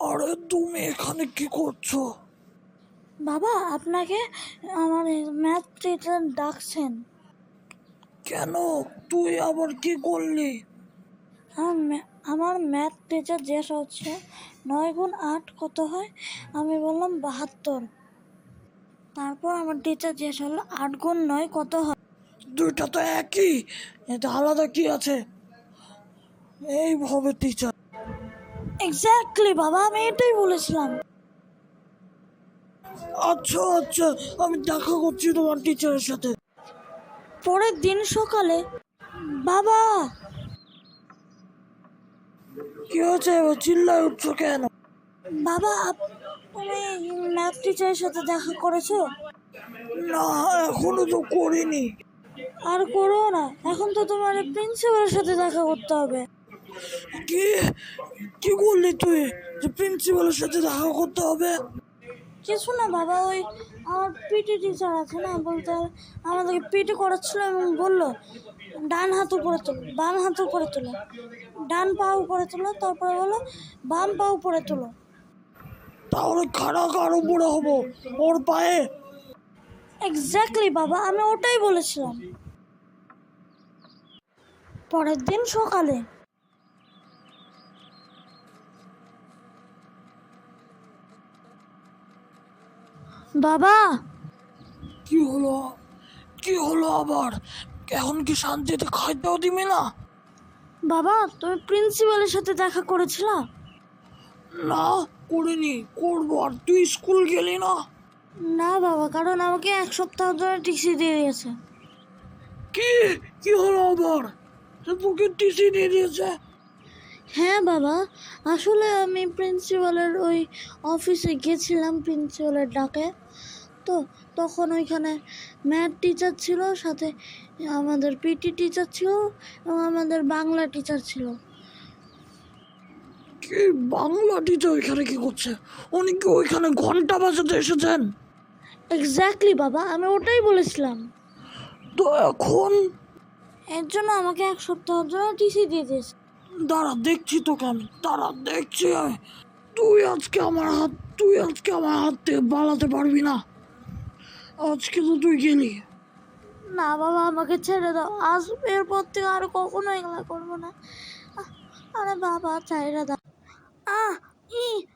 আরে তুমি এখানে কি করছ? বাবা আপনাকে আমার ম্যাথ টিচার ডাকছেন। কেন? তুই আবার কি করলি? আমার আমার ম্যাথ টিচার জিজ্ঞেস হচ্ছে নয় গুণ আট কত হয়? আমি বললাম বাহাত্তর। তারপর আমার টিচার জিজ্ঞেস হলো আট গুণ নয় কত হয়? দুইটা তো একই এটা আলাদা কি আছে? এইভাবে টিচার এক্স্যাক্টলি বাবা আমি এটাই বলেছিলাম। আচ্ছা আচ্ছা আমি দেখা করছি তোমার টিচারের সাথে। পরের দিন সকালে বাবা! কি হয়েছে চিল্লায় উঠছো কেন? বাবা তুমি ম্যাথ টিচারের সাথে দেখা করেছ? না এখনও তো করিনি। আর করো না এখন তো তোমার প্রিন্সিপালের সাথে দেখা করতে হবে। কি? কি করলি তুই? যে প্রিন্সিপালের সাথে দেখা করতে হবে? কিছু না বাবা ওই আমার পিটি টিচার আছে না বলতে আমাদেরকে পিটি করাচ্ছিল এবং বলল ডান হাত উপরে তোলো বাম হাত উপরে তোলো ডান পা উপরে তোলো তারপরে বলো বাম পা উপরে তোলো। তাহলে খাড়া কার উপরে হব? ওর পায়ে? এক্স্যাক্টলি বাবা আমি ওটাই বলেছিলাম। পরের দিন সকালে বাবা। কি হলো? কি হলো আবার? এখন কি শান্তিতে খাইতেও দিবি না? বাবা তুমি প্রিন্সিপালের সাথে দেখা করেছিলা? না করিনি। করব। আর তুই স্কুল গেলি না? না বাবা কারণ আমাকে এক সপ্তাহ ধরে টিসি দিয়ে দিয়েছে। কি? কি হলো আবার? তোকে টিসি দিয়ে দিয়েছে? হ্যাঁ বাবা আসলে আমি প্রিন্সিপালের ওই অফিসে গেছিলাম প্রিন্সিপালের ডাকে। তো তখন ওইখানে ম্যাথ টিচার ছিল সাথে আমাদের পিটি টিচার ছিল এবং আমাদের বাংলা টিচার ছিল। কি বাংলা টিচার ওইখানে কি করছে? উনি কি ওইখানে ঘণ্টা বাজাতে এসেছেন? এক্স্যাক্টলি বাবা আমি ওটাই বলেছিলাম। তো এখন? এর জন্য আমাকে এক সপ্তাহ জন্য টিসি দিয়ে দিয়েছে। দাঁড়া, দেখছি তোকে আমি। দাঁড়া, দেখছি আমি। তুই আজকে আমার হাত, তুই আজকে আমার হাত থেকে বাড়াতে পারবি না। আজকে তো তুই গেলি। না বাবা, আমাকে ছেড়ে দাও। আজ এরপর থেকে আর কখনো এগুলা করব না। আরে বাবা চাইরা দাও। আহ, ই